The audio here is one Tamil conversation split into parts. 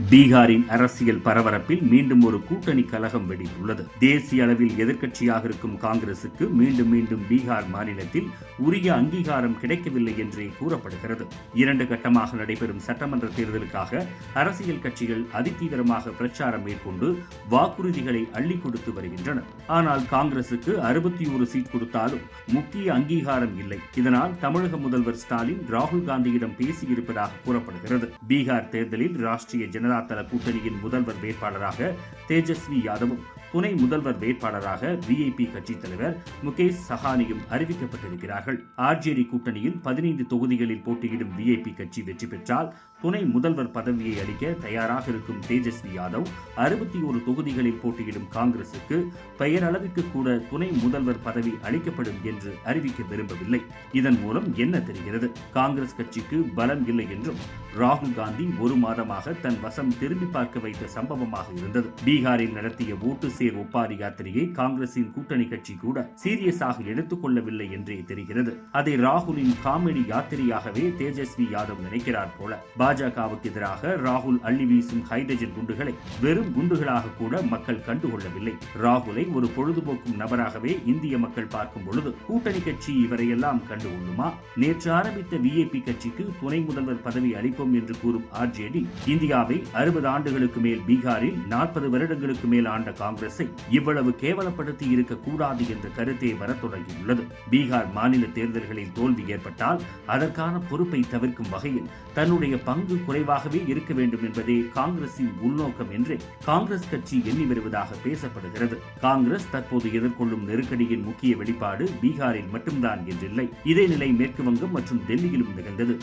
பீகாரின் அரசியல் பரபரப்பில் மீண்டும் ஒரு கூட்டணி கலகம் வெடித்துள்ளது தேசிய அளவில் எதிர்க்கட்சியாக இருக்கும் காங்கிரசுக்கு மீண்டும் மீண்டும் பீகார் மாநிலத்தில் உரிய அங்கீகாரம் கிடைக்கவில்லை என்றே கூறப்படுகிறது. இரண்டு கட்டமாக நடைபெறும் சட்டமன்ற தேர்தலுக்காக அரசியல் கட்சிகள் அதிதீவிரமாக பிரச்சாரம் மேற்கொண்டு வாக்குறுதிகளை அள்ளி கொடுத்து வருகின்றன. ஆனால் காங்கிரசுக்கு அறுபத்தி ஒரு சீட் கொடுத்தாலும் முக்கிய அங்கீகாரம் இல்லை. இதனால் தமிழக முதல்வர் ஸ்டாலின் ராகுல் காந்தியிடம் பேசியிருப்பதாக கூறப்படுகிறது. பீகார் தேர்தலில் ராஷ்டிரிய ஜனதா தள கூட்டணியின் முதல்வர் வேட்பாளராக தேஜஸ்வி யாதவும் துணை முதல்வர் வேட்பாளராக விஐபி கட்சித் தலைவர் முகேஷ் சஹானியும் அறிவிக்கப்பட்டிருக்கிறார்கள். ஆர்ஜேடி கூட்டணியில் பதினைந்து தொகுதிகளில் போட்டியிடும் விஐபி கட்சி வெற்றி பெற்றால் துணை முதல்வர் பதவியை அளிக்க தயாராக இருக்கும் தேஜஸ்வி யாதவ் அறுபத்தி ஒரு தொகுதிகளில் போட்டியிடும் காங்கிரசுக்கு பெயரளவிற்கு கூட துணை முதல்வர் பதவி அளிக்கப்படும் என்று அறிவிக்க விரும்பவில்லை. இதன் மூலம் என்ன தெரிகிறது? காங்கிரஸ் கட்சிக்கு பலம் இல்லை என்றும் ராகுல் காந்தி ஒரு மாதமாக தன் வசம் திரும்பி பார்க்க வைத்த சம்பவமாக இருந்தது. பீகாரில் நடத்திய ஓட்டு தேசிய ஒப்பாரி யாத்திரையை காங்கிரசின் கூட்டணி கட்சி கூட சீரியஸாக எடுத்துக்கொள்ளவில்லை என்றே தெரிகிறது. அதை ராகுலின் காமெடி யாத்திரையாகவே தேஜஸ்வி யாதவ் நினைக்கிறார் போல. பாஜகவுக்கு எதிராக ராகுல் அள்ளி வீசும் ஹைட்ரஜன் குண்டுகளை வெறும் குண்டுகளாக கூட மக்கள் கண்டுகொள்ளவில்லை. ராகுலை ஒரு பொழுதுபோக்கும் நபராகவே இந்திய மக்கள் பார்க்கும் பொழுது கூட்டணி கட்சி இவரையெல்லாம் கண்டுகொள்ளுமா நேற்று ஆரம்பித்த விஏபி கட்சிக்கு துணை முதல்வர் பதவி அளிப்போம் என்று கூறும் ஆர்ஜேடி இந்தியாவை அறுபது ஆண்டுகளுக்கு மேல் பீகாரில் நாற்பது வருடங்களுக்கு மேல் ஆண்ட காங்கிரஸ் காங்கிரஸை இவ்வளவு கேவலப்படுத்தி இருக்க கூடாது என்ற கருத்தே வரத் தொடங்கியுள்ளது. பீகார் மாநில தேர்தல்களில் தோல்வி ஏற்பட்டால் அதற்கான பொறுப்பை தவிர்க்கும் வகையில் தன்னுடைய பங்கு குறைவாகவே இருக்க வேண்டும் என்பதே காங்கிரசின் உள்நோக்கம் என்று காங்கிரஸ் கட்சி எண்ணி வருவதாக பேசப்படுகிறது. காங்கிரஸ் தற்போது எதிர்கொள்ளும் நெருக்கடியின் முக்கிய வெளிப்பாடு பீகாரில் மட்டும்தான் என்றில்லை. இதே நிலை மேற்கு வங்கம் மற்றும் டெல்லியிலும் நிகழ்ந்தது.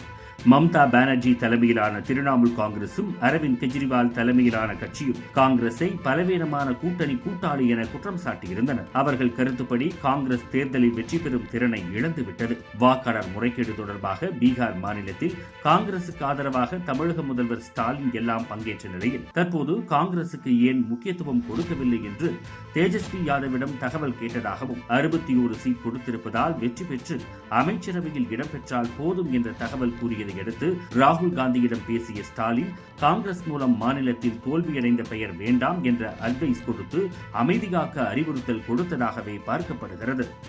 மம்தா பானர்ஜி தலைமையிலான திரிணாமுல் காங்கிரசும் அரவிந்த் கெஜ்ரிவால் தலைமையிலான கட்சியும் காங்கிரஸை பலவீனமான கூட்டணி கூட்டணி கூட்டாளி என குற்றம் சாட்டியிருந்தனர். அவர்கள் கருத்துப்படி காங்கிரஸ் தேர்தலில் வெற்றி பெறும் திறனை இழந்துவிட்டது. வாக்காளர் முறைகேடு தொடர்பாக பீகார் மாநிலத்தில் காங்கிரசுக்கு ஆதரவாக தமிழக முதல்வர் ஸ்டாலின் எல்லாம் பங்கேற்ற நிலையில் தற்போது காங்கிரசுக்கு ஏன் முக்கியத்துவம் கொடுக்கவில்லை என்று தேஜஸ்வி யாதவிடம் தகவல் கேட்டதாகவும் அறுபத்தி ஒரு சீட் கொடுத்திருப்பதால் வெற்றி பெற்று அமைச்சரவையில் இடம்பெற்றால் போதும் என்ற தகவல் கூறியதை அடுத்து ராகுல் காந்தியிடம் பேசிய ஸ்டாலின் காங்கிரஸ் மூலம் மாநிலத்தில் தோல்வியடைந்த பெயர் வேண்டாம் என்ற அட்வைஸ் கொடுத்து அமைதி காக்க அறிவுறுத்தல் கொடுத்ததாகவே பார்க்கப்படுகிறது.